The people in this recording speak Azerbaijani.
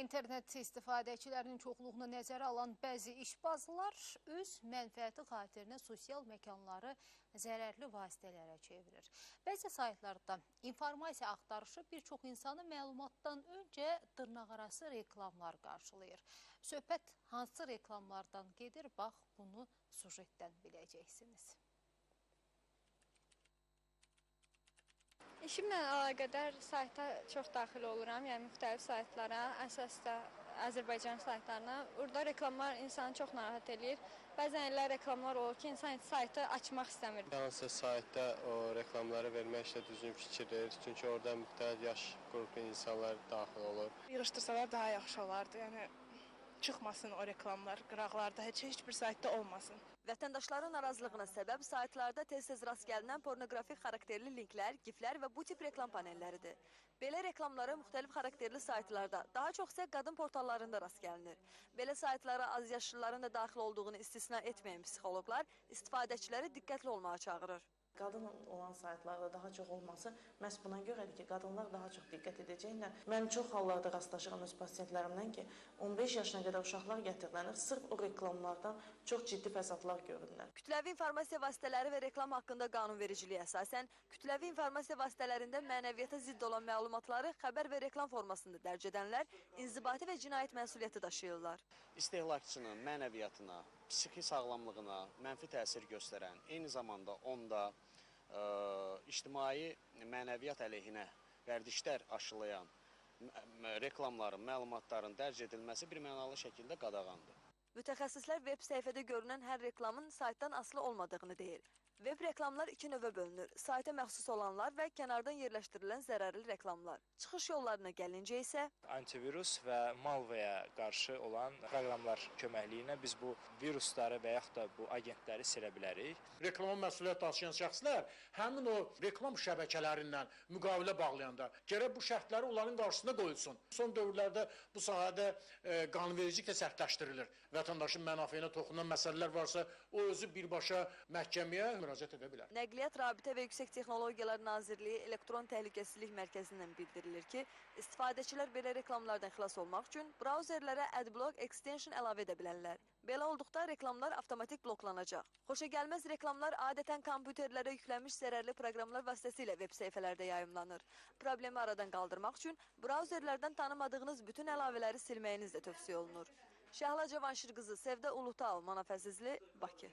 İnternet istifadəçilərinin çoxluğunu nəzərə alan bəzi işbazlar öz mənfəəti xatirinə sosial məkanları zərərli vasitələrə çevirir. Bəzi saytlarda informasiya axtarışı bir çox insanı məlumatdan öncə dırnaqarası reklamlar qarşılayır. Söhbət hansı reklamlardan gedir, bax bunu sujetdən biləcəksiniz. İşimlə əlaqədar sayta çox daxil oluram, yəni müxtəlif saytlara, əsasda Azərbaycan saytlarına. Orada reklamlar insanı çox narahat eləyir. Bəzən elə reklamlar olur ki, insan heç saytı açmaq istəmir. Hansısa saytda o reklamları vermək isə düzgün fikirdir. Çünki orada müxtəlif yaş qrupu insanlar daxil olur. Yığışdırsalar daha yaxşı olardı. Yəni çıxmasın o reklamlar qıraqlarda, heç heç bir saytda olmasın. Vətəndaşların narazılığına səbəb saytlarda tez-tez rast gəlinən pornoqrafik xarakterli linklər, giflər və bu tip reklam panelləridir. Belə reklamlara müxtəlif xarakterli saytlarda, daha çox isə qadın portallarında rast gəlinir. Belə saytlara azyaşlıların da daxil olduğunu istisna etməyən psixoloqlar istifadəçiləri diqqətli olmağa çağırır. Qadın olan saytlarda daha çox olması məhz buna görədir ki, qadınlar daha çox diqqət edəcəklər. Mən çox hallarda rastlaşıram öz pasientlərimdən ki, 15 yaşına qədər uşaqlar gətirilir. Sırf o reklamlardan çox ciddi fəsadlar görürlər. Kütləvi informasiya vasitələri və reklam haqqında qanunvericiliyə əsasən, kütləvi informasiya vasitələrində mənəviyyata zidd olan məlumatları xəbər və reklam formasında dərc edənlər inzibati və cinayət məsuliyyəti daşıyırlar. İstehlakçının mənəviyyatına, psixi sağlamlığına mənfi təsir göstərən, eyni zamanda onda ə, ictimai mənəviyyat əleyhinə vərdişlər aşılayan reklamların, məlumatların dərc edilməsi bir mənalı şəkildə qadağandır. Mütəxəssislər veb səhifədə görünən hər reklamın saytdan asılı olmadığını deyir. Veb reklamlar iki növə bölünür. Sayta məxsus olanlar və kənardan yerləşdirilən zərərli reklamlar. Çıxış yollarına gəlincə isə antivirus və malvaya qarşı olan proqramlar köməkliyi ilə biz bu virusları və yaxud da bu agentləri silə bilərik. reklama məsuliyyət daşıyan şəxslər həmin o reklam şəbəkələrindən müqavilə bağlayanda gərək bu şərtləri onların qarşısına qoyulsun. Son dövrlərdə bu sahədə e, qanunvericilik də sərtləşdirilir. Vətəndaşın mənafeyinə toxunan məsələlər varsa, o özü birbaşa məhkəməyə müraciət edə bilər. Nəqliyyat Rabitə və Yüksək Texnologiyalar Nazirliyi Elektron Təhlükəsizlik Mərkəzindən bildirilir ki, istifadəçilər belə reklamlardan xilas olmaq üçün brauzerlərə AdBlock extension əlavə edə bilərlər. Belə olduqda reklamlar avtomatik bloklanacaq. Xoşagəlməz reklamlar adətən kompüterlərə yüklənmiş zərərli proqramlar vasitəsilə veb səhifələrdə yayımlanır. Problemi aradan qaldırmaq üçün brauzerlərdən tanımadığınız bütün əlavələri silməyiniz də tövsiyə olunur. Şəhla Cavanşir qızı Sevdə Ulutal, Manaf Əzizli, Bakı.